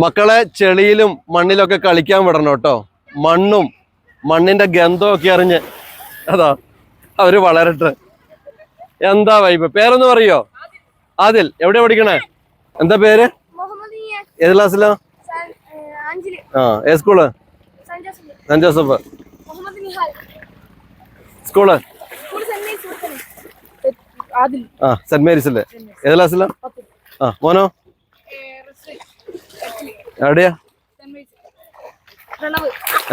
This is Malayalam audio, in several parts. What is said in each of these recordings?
മക്കളെ ചെളിയിലും മണ്ണിലൊക്കെ കളിക്കാൻ വിടണം കേട്ടോ. മണ്ണും മണ്ണിന്റെ ഗന്ധമൊക്കെ അറിഞ്ഞ് അതാ അവർ വളരട്ടെ. എന്താ വൈബ് പേരൊന്ന് പറയോ? ആദിൽ എവിടെ പഠിക്കണേ? എന്താ പേര്? ഏത് ക്ലാസ്സിലാ ആ ഏത് സ്കൂൾ സെന്റ് ജോസഫ്. സ്കൂൾ? ആ സെന്റ് മേരീസ് അല്ലേ ആദിൽ. ആ സെന്റ് മേരീസിൽ. ഏത് ക്ലാസ്സിലാ ആ മോനോ? എവിടെയാ? മേരീസ്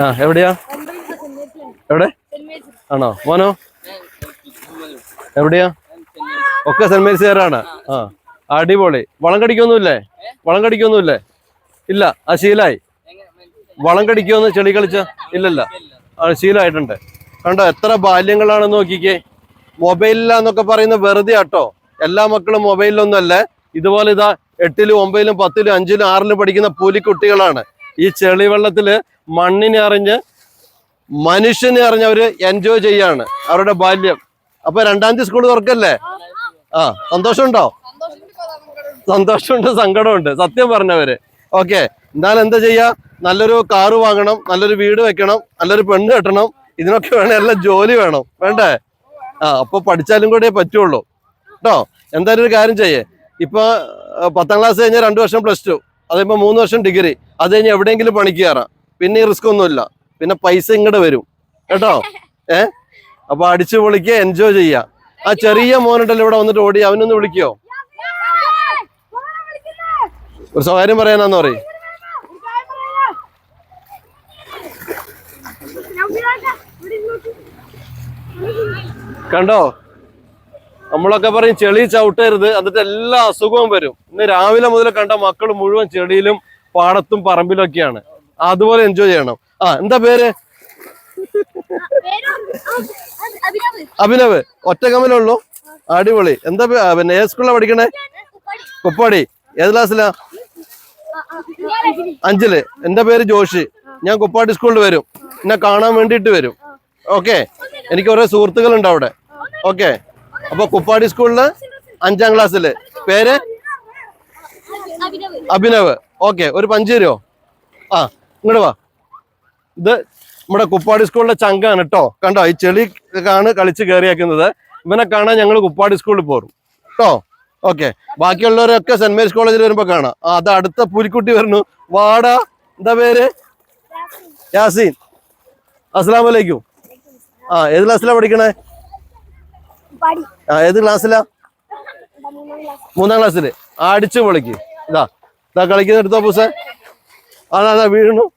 ആ എവിടെയാ? എവിടെ? ആണോ? മോനോ? എവിടെയാ? ഒക്കെ സെന്റ് മേരീസുകാരാണ്. ആ അടിപൊളി. വളം കടിക്കൊന്നുമില്ലേ? വളം കടിക്കൊന്നുമില്ലേ? ഇല്ല ആ ശീലായി. വളം കടിക്കുമെന്ന് ചെളി കളിച്ച? ഇല്ലല്ല. ആ ശീലമായിട്ടുണ്ട് കണ്ടോ എത്ര ബാല്യങ്ങളാണെന്ന് നോക്കിക്കേ. മൊബൈലിലാന്നൊക്കെ പറയുന്ന വെറുതെ ആട്ടോ എല്ലാ മക്കളും മൊബൈലിലൊന്നുമല്ലേ. ഇതുപോലെ ഇതാ എട്ടിലും ഒമ്പതിലും പത്തിലും അഞ്ചിലും ആറിലും പഠിക്കുന്ന പുലിക്കുട്ടികളാണ്. ഈ ചെളി വെള്ളത്തിൽ മണ്ണിനെ അറിഞ്ഞ് മനുഷ്യനെ അറിഞ്ഞ് അവർ എൻജോയ് ചെയ്യാണ്. അവരുടെ ബാല്യം. അപ്പൊ രണ്ടാം തീയതി സ്കൂൾ തുറക്കല്ലേ? ആ സന്തോഷമുണ്ടോ? സന്തോഷമുണ്ട് സങ്കടമുണ്ട്. സത്യം പറഞ്ഞവര്. ഓക്കെ എന്നാലും എന്താ ചെയ്യാ? നല്ലൊരു കാറ് വാങ്ങണം നല്ലൊരു വീട് വെക്കണം നല്ലൊരു പെണ്ണ് കെട്ടണം. ഇതിനൊക്കെ വേണം എല്ലാം ജോലി വേണം. വേണ്ടേ? ആ അപ്പൊ പഠിച്ചാലും കൂടെ പറ്റുള്ളൂ. കേട്ടോ എന്തായാലും ഒരു കാര്യം ചെയ്യേ. ഇപ്പൊ പത്താം ക്ലാസ് കഴിഞ്ഞാൽ രണ്ടു വർഷം പ്ലസ് ടു അതിപ്പോ മൂന്ന് വർഷം ഡിഗ്രി അത് കഴിഞ്ഞ് എവിടെയെങ്കിലും പണിക്ക് കയറാം. പിന്നെ ഈ റിസ്ക് ഒന്നുമില്ല. പിന്നെ പൈസ ഇങ്ങോട്ട് വരും. കേട്ടോ? ഏ? അപ്പൊ അടിച്ചു പൊളിക്കുക എൻജോയ് ചെയ്യുക ആ ചെറിയ മോനുണ്ടല്ലോ ഇവിടെ വന്നിട്ട് ഓടി അവനൊന്ന് വിളിക്കോ? ഒരു സ്വകാര്യം പറയാനാന്ന് പറയും. കണ്ടോ? നമ്മളൊക്കെ പറയും ചെളി ചവിട്ടരുത് എന്നിട്ട് എല്ലാ അസുഖവും വരും. ഇന്ന് രാവിലെ മുതൽ കണ്ട മക്കൾ മുഴുവൻ ചെളിയിലും പാടത്തും പറമ്പിലൊക്കെയാണ്. അതുപോലെ എൻജോയ് ചെയ്യണം. ആ എന്താ പേര്? അഭിനവ്. ഒറ്റ കമ്മലുള്ളൂ അടിപൊളി. എന്താ പിന്നെ ഏത് സ്കൂളിലാണ് പഠിക്കണേ? കുപ്പാടി. ഏത് ക്ലാസ്സിലാ അഞ്ചിൽ. എന്റെ പേര് ജോഷി? ഞാൻ കുപ്പാടി സ്കൂളിൽ വരും. എന്നെ കാണാൻ വേണ്ടിയിട്ട് വരും. ഓക്കെ. എനിക്ക് കുറെ സുഹൃത്തുക്കളുണ്ട് അവിടെ. ഓക്കെ. അപ്പൊ കുപ്പാടി സ്കൂളിൽ അഞ്ചാം ക്ലാസ്സിൽ. പേര്? അഭിനവ്. ഓക്കെ ഒരു പഞ്ച് തരുമോ ആ ഇങ്ങോട്ട് വാ. ഇത് നമ്മുടെ കുപ്പാടി സ്കൂളിലെ ചങ്കാണ് കേട്ടോ കണ്ടോ ഈ ചെളി ആണ് കളിച്ച് കയറിയാക്കുന്നത് ഇവനെ കാണാൻ ഞങ്ങൾ കുപ്പാടി സ്കൂളിൽ പോരും. കേട്ടോ ഓക്കെ. ബാക്കിയുള്ളവരൊക്കെ സെന്റ് മേരീസ് കോളേജിൽ വരുമ്പോ കാണാം. അത് അടുത്ത പുലിക്കുട്ടി വരുന്നു. വാടാ എന്താ പേര്? യാസീൻ. അസ്സലാമലൈക്കും ആ ഏത് ക്ലാസ്സിലാണ് പഠിക്കണേ? ഏത് ക്ലാസ്സിലാ? മൂന്നാം ക്ലാസ്സിൽ. അടിച്ചു പൊളിക്ക്. ഇതാ. ഇതാ കളിക്കുന്ന എടുത്തോ പൂസേ. അതാ വീഴുന്നു.